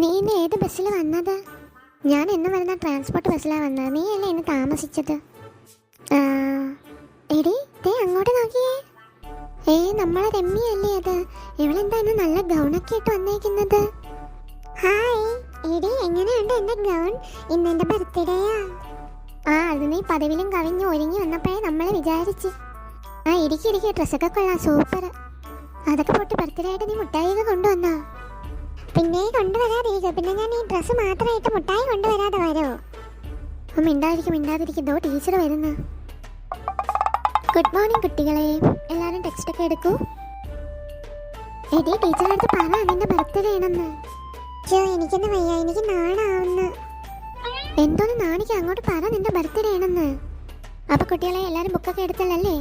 നീ ഇന്ന് ഏത് ബസ്സിൽ വന്നത്? ഞാൻ എന്ന് വരുന്ന ട്രാൻസ്പോർട്ട് ബസ്സിലാണ് വന്നത്. നീ അല്ലേ ഇന്ന് താമസിച്ചത്? എടി ദേ അങ്ങോട്ട് നോക്കിയേ. ഏ നമ്മളെ രമ്യല്ലേ അത്? ഇവളെന്താ ഇന്ന് നല്ല ഗൗണൊക്കെ ഇട്ട് വന്നേക്കുന്നത്? ഹായ്. എടി എങ്ങനെയുണ്ട് എന്റെ ഗൗൺ? ഇന്ന് എന്റെ ബർത്ത്ഡേയാ ആ. അത് നീ പതിവിലും കവിഞ്ഞ് ഒരുങ്ങി വന്നപ്പോഴേ നമ്മളെ വിചാരിച്ച്. ആ ഇരിക്കി ഇരിക്കി. ഡ്രസ്സൊക്കെ കൊള്ളാം. സൂപ്പർ അതൊക്കെ പൊട്ടി ബർത്ത്ഡേ ആയിട്ട് നീ മുട്ടായിയൊക്കെ കൊണ്ടുവന്നോ? പിന്നെ കൊണ്ടുവരാതിരിക്കും. പിന്നെ ഞാൻ ഈ ഡ്രസ്സ് മാത്രമായിട്ട് മുട്ടായി കൊണ്ടുവരാതെ വരോ? മിണ്ടാതിരിക്കും മിണ്ടാതിരിക്കും. ദോ ടീച്ചർ വരുന്നു. ഗുഡ് മോർണിംഗ് കുട്ടികളെ. എല്ലാവരും ടെക്സ്റ്റ് ഒക്കെ എടുക്കൂ. എടി ടീച്ചറുടെ അടുത്ത് പറ നിന്റെ ബർത്ത്ഡേ ആണെന്ന്. എനിക്കൊന്ന് വയ്യ. എനിക്ക് നാണാവുന്ന. എന്തോന്ന് നാണിക്ക്? അങ്ങോട്ട് പറ നിന്റെ ബർത്ത്ഡേ ആണെന്ന്. അപ്പൊ കുട്ടികളെ എല്ലാരും ബുക്കൊക്കെ എടുത്തല്ലേ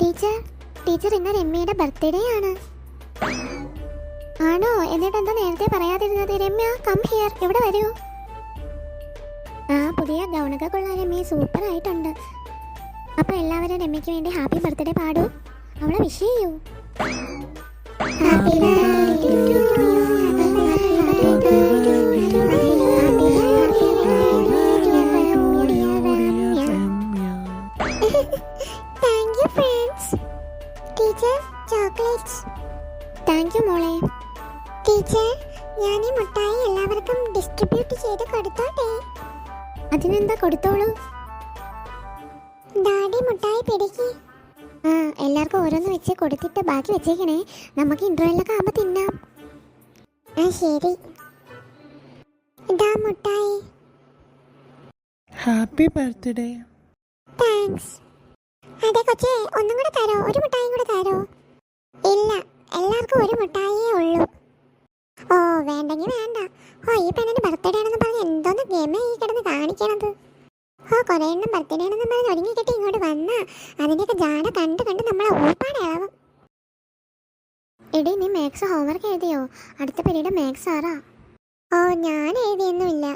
ടീച്ചർ ടീച്ചർ ഇന്ന് രമ്യയുടെ ബർത്ത്ഡേ ആണ്. ആണോ? എന്നിട്ട് എന്താ നേരത്തെ പറയാതിരുന്നത്? രമ്യ കം ഹിയർ ഇവിടെ വരൂ? ആ പുതിയ ഗൗണൊക്കെ കൊള്ളാൻ രമ്യ. സൂപ്പർ ആയിട്ടുണ്ട്. അപ്പൊ എല്ലാവരും രമ്യക്ക് വേണ്ടി ഹാപ്പി ബർത്ത്ഡേ പാടൂ. അവളെ വിഷ് ചെയ്യൂ. താങ്ക് യു മോളെ. ടീച്ചർ ഞാൻ ഈ മുട്ടായി എല്ലാവർക്കും ഡിസ്ട്രിബ്യൂട്ട് ചെയ്ത് കൊടുത്തോട്ടെ. അതിനെന്താ കൊടുത്തോളൂ? ഡാഡി മുട്ടായി പിടിക്ക്. ആ എല്ലാവർക്കും ഓരോന്ന് വെച്ച് കൊടുത്തിട്ട് ബാക്കി വെച്ചേക്കണേ. നമുക്ക് ഇൻട്രോയിലൊക്കെ ആകുമ്പോൾ തിന്നാം. ആ ശരി. ഇതാ മുട്ടായി. ഹാപ്പി ബർത്ത്ഡേ താങ്ക്സ് അതെ കൊച്ചേ ഒന്നും കൂടെ തരോ? ഒരു മുട്ടായി കൂടെ തരോ? ഇല്ല എല്ലാവർക്കും ഒരു മുട്ടായിയേ ഉള്ളൂ. ഈ പെണ്ണിന്റെ ബർത്ത്ഡേ ആണെന്ന് പറഞ്ഞ് എന്തോന്ന് ഗെയിം ഈ കിടന്ന് കാണിക്കണത്? ഓ കുറേ എണ്ണം ബർത്ത്ഡേ ആണെന്ന് പറഞ്ഞ് ഒരുങ്ങി കിട്ടി ഇങ്ങോട്ട് വന്ന അതിന്റെയൊക്കെ ജാട കണ്ട് കണ്ട് നമ്മളെ ഊപ്പാടെ എടി നീ മാത്സ് ഹോംവർക്ക് എഴുതിയോ? അടുത്ത പീരീഡ് മാത്സ് ആറാ. ഓ ഞാൻ എഴുതിയൊന്നുമില്ല.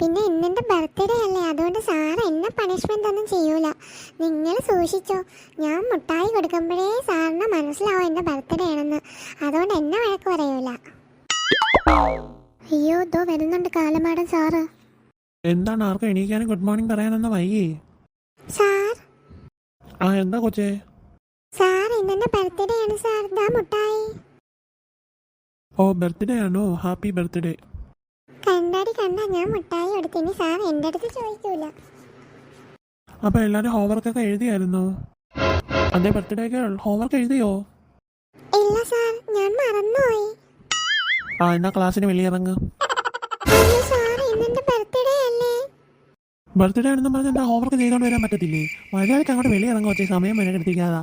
പിന്നെ ഇന്നെന്റെ ബർത്ത്ഡേ അല്ലേ അതുകൊണ്ട് സാറ് എന്നെ പണിഷ്മെന്റ് ഒന്നും ചെയ്യൂല. നിങ്ങൾ സൂക്ഷിച്ചോ ഞാൻ മുട്ടായി കൊടുക്കുമ്പോഴേ സാറിന് മനസ്സിലാവും എന്റെ ബർത്ത്ഡേ ആണെന്ന്. അതുകൊണ്ട് എന്നെ വഴക്ക് പറയൂല. അയ്യോ ദോ വരുന്നുണ്ട് കാലമാടൻ സാറ്. എന്താണ് ആർക്കും എണീക്കാനും ഗുഡ് മോർണിംഗ് പറയാനൊന്നും വൈകി സാർ? ആ എന്താ കൊച്ചേ? സാർ ഇന്നെന്റെ ബർത്ത്ഡേ ആണ് സാർ. ദാ മുട്ടായി. ഓ ബർത്ത്ഡേ ആണോ? Happy birthday. കണ്ടാടി കണ്ട ഞാൻ മുട്ടായി കൊടുത്തു ഇനി സാർ എന്റെ അടുത്ത് ചോദിക്കൂല. അപ്പൊ എല്ലാരും ഹോംവർക്ക് ഒക്കെ എഴുതിയായിരുന്നോ? അതെ ബർത്ത്ഡേക്ക് ഹോംവർക്ക് എഴുതിയോ? ഇല്ല സാർ ഞാൻ മറന്നുപോയി. ആ എന്നാ ക്ലാസ്സിന് വെളിയിറങ്ങ് ബർത്ത്ഡേ ആണെന്ന് പറഞ്ഞാൽ എന്താ ഹോംവർക്ക് ചെയ്തോണ്ട് വരാൻ പറ്റത്തില്ലേ? മലയാളിക്ക് അങ്ങോട്ട് വെളിയിറങ്ങും സമയം മെനക്കെടുത്തിക്കാതാ